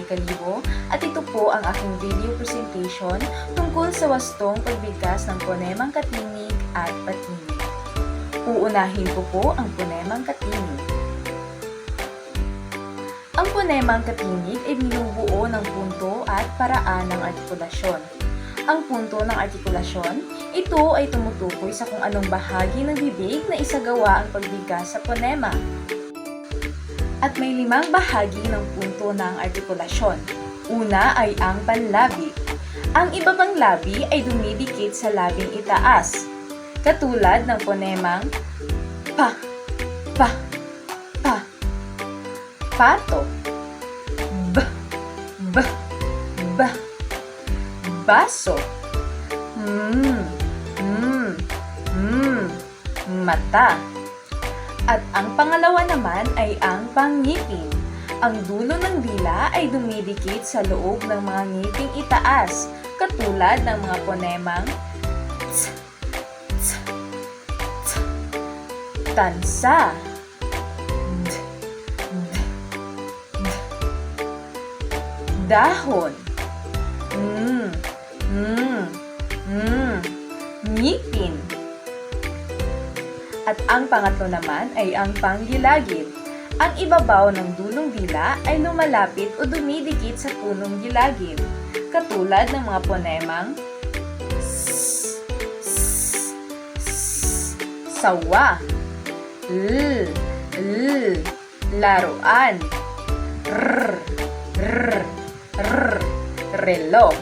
Joy Calibo at ito po ang aking video presentation tungkol sa wastong pagbigkas ng ponemang katinig at patinig. Uunahin ko po ang ponemang katinig. Ang ponemang katinig ay binubuo ng punto at paraan ng artikulasyon. Ang punto ng artikulasyon, ito ay tumutukoy sa kung anong bahagi ng bibig na isagawa ang pagbigkas sa ponema. At may limang bahagi ng ng artikulasyon. Una ay ang panlabi. Ang iba pang labi ay dumidikit sa labing itaas, katulad ng ponemang pa, pa, pa, pato, b, b, b, baso, mm, mm, mm, mata. At ang pangalawa naman ay ang pangngipin. Ang dulo ng dila ay dumidikit sa loob ng mga ngiping itaas, katulad ng mga ponemang tansa, dahon, mm, mm, mm, ngipin. At ang pangatlo naman ay ang panggilagid. Ang ibabaw ng dulong dila ay lumalapit o dumidikit sa punong gilagid, katulad ng mga ponemang sawa, l, l, laruan, r, r, r, relo.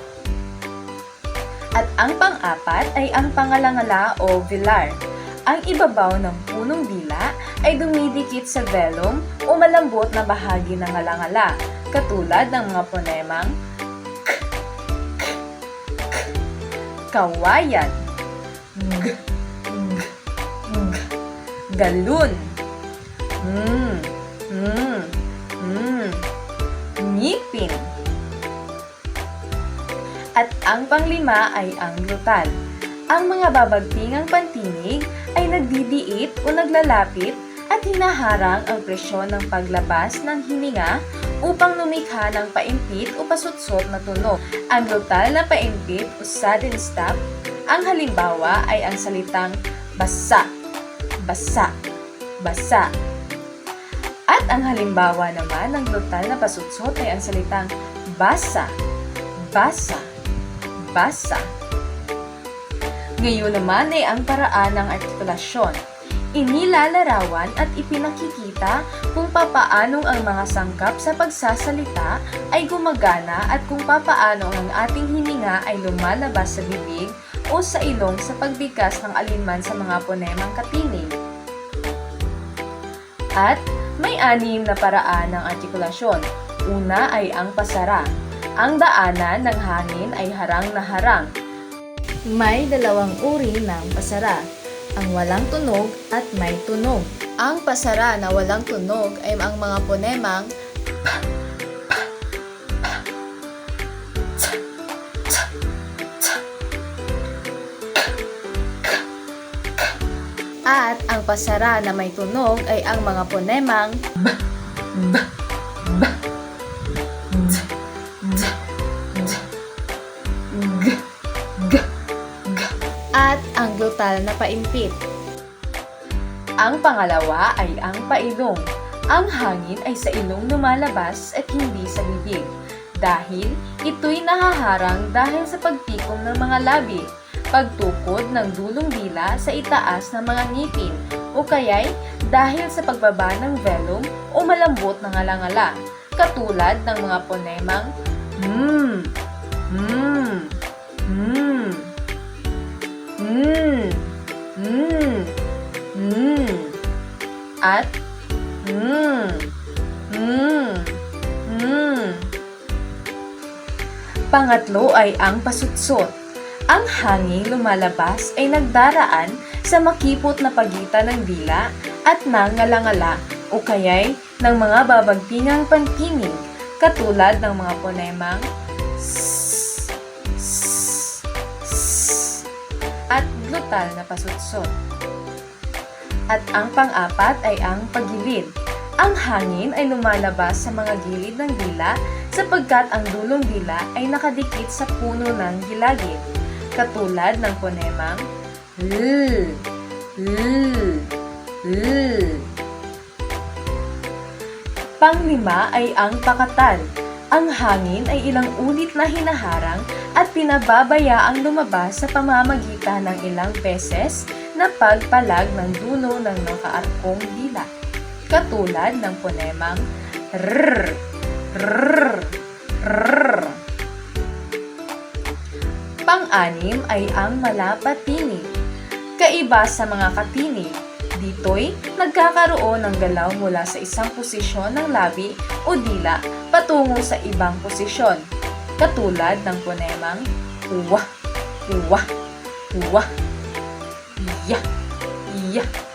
At ang pang-apat ay ang pangalangala o vilar. Ang ibabaw ng punong dila ay dumidikit sa velum o malambot na bahagi ng ngalangala, katulad ng mga ponemang k, k, k, kawayan, g, g, g, galun, mm, mm, mm, ngipin. At ang panglima ay ang glutal. Ang mga babagtingang pantinig ay nagdidiit o naglalapit at hinaharang ang presyon ng paglabas ng hininga upang lumikha ng paimpit o pasutsot na tunog. Ang glutal na paimpit o sudden stop, ang halimbawa ay ang salitang basa, basa, basa. At ang halimbawa naman ng glutal na pasutsot ay ang salitang basa, basa, basa. Ngayon naman ay ang paraan ng artikulasyon. Inilalarawan at ipinakikita kung papaanong ang mga sangkap sa pagsasalita ay gumagana at kung papaano ang ating hininga ay lumalabas sa bibig o sa ilong sa pagbigkas ng alinman sa mga ponemang katinig. At may anim na paraan ng artikulasyon. Una ay ang pasara. Ang daanan ng hangin ay harang na harang. May dalawang uri ng pasara, ang walang tunog at may tunog. Ang pasara na walang tunog ay ang mga ponemang. At ang pasara na may tunog ay ang mga ponemang at ang glutal na paimpit. Ang pangalawa ay ang pailong. Ang hangin ay sa ilong lumalabas at hindi sa bibig. Dahil ito'y nahaharang dahil sa pagtikom ng mga labi, pagtukod ng dulong dila sa itaas ng mga ngipin, o kaya'y dahil sa pagbaba ng velum o malambot na ngalangala, katulad ng mga ponemang mm, mm, Pangatlo ay ang pasutsot. Ang hangin lumalabas ay nagdaraan sa makipot na pagitan ng dila at nangalangala o kaya'y ng mga babagtingang pantinig katulad ng mga ponemang at glutal na pasutsot. At ang pang-apat ay ang pagilid. Ang hangin ay lumalabas sa mga gilid ng dila sapagkat ang dulong dila ay nakadikit sa puno ng gilagid, katulad ng ponemang l, l, l. Panglima ay ang pakatal. Ang hangin ay ilang ulit na hinaharang at pinababayaang lumabas sa pamamagitan ng ilang beses na pagpalag ng dulo ng nakaarkong dila. Katulad ng ponemang r, r, r. Pang-anim ay ang malapatinig. Kaiba sa mga katinig, dito'y nagkakaroon ng galaw mula sa isang posisyon ng labi o dila patungo sa ibang posisyon, katulad ng ponemang uwa, uwa, uwa, iya, iya.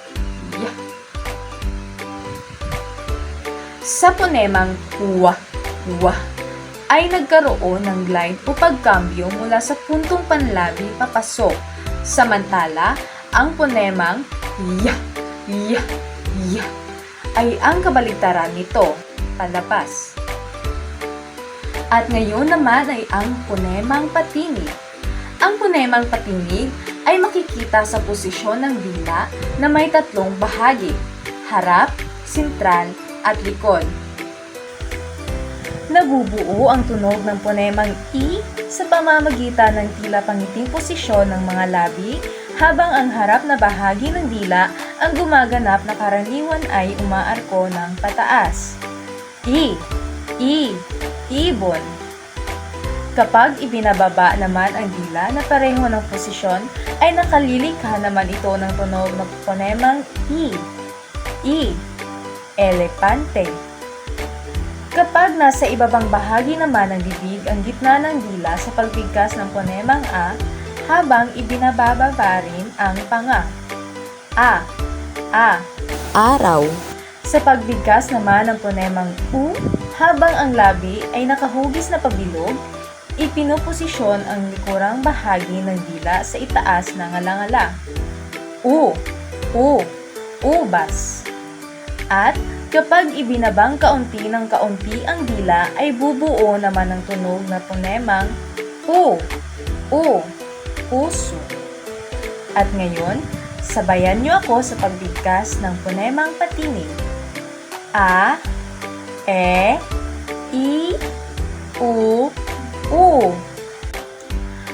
Sa ponemang uwa, uwa, ay nagkaroon ng glide o pagkambyo mula sa puntong panlabi papasok. Samantala, ang ponemang ya, ya, ya ay ang kabaligtaran nito, palabas. At ngayon naman ay ang ponemang patinig. Ang ponemang patinig ay makikita sa posisyon ng dila na may tatlong bahagi, harap, sentral, at likod. Nabubuo ang tunog ng ponemang I sa pamamagitan ng tila pangiting posisyon ng mga labi habang ang harap na bahagi ng dila ang gumaganap na karaniwan ay umaarko ng pataas. I, I, ibon. Kapag ibinababa naman ang dila na pareho ng posisyon, ay nakalilikha naman ito ng tunog na ponemang I, I, elepante. Kapag nasa ibabang bahagi naman ng bibig ang gitna ng dila sa pagbigkas ng ponemang A, habang ibinabababa rin ang panga. A, A, araw, sa pagbigkas naman ng ponemang U, habang ang labi ay nakahugis na pabilog, ipinuposisyon ang likurang bahagi ng dila sa itaas ng alang-alang. U, U, ubas. At kapag ibinabang kaunti ng kaunti ang dila ay bubuo naman ng tunog na ponemang U, U, puso. At ngayon, sabayan niyo ako sa pagbigkas ng ponemang patinig. A, E, I, U, U.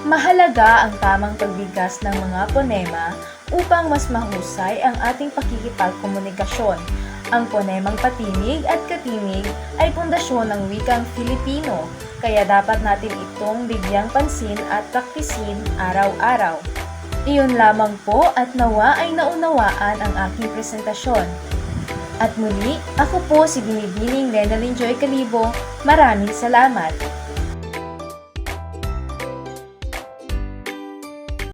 Mahalaga ang tamang pagbigkas ng mga ponema upang mas mahusay ang ating pakikipagkomunikasyon. Ang ponemang patinig at katinig ay pundasyon ng wikang Filipino, kaya dapat natin itong bigyang pansin at praktisin araw-araw. Iyon lamang po at nawa ay naunawaan ang aking presentasyon. At muli, ako po si Binibining Lenalyn Joy Calibo. Maraming salamat!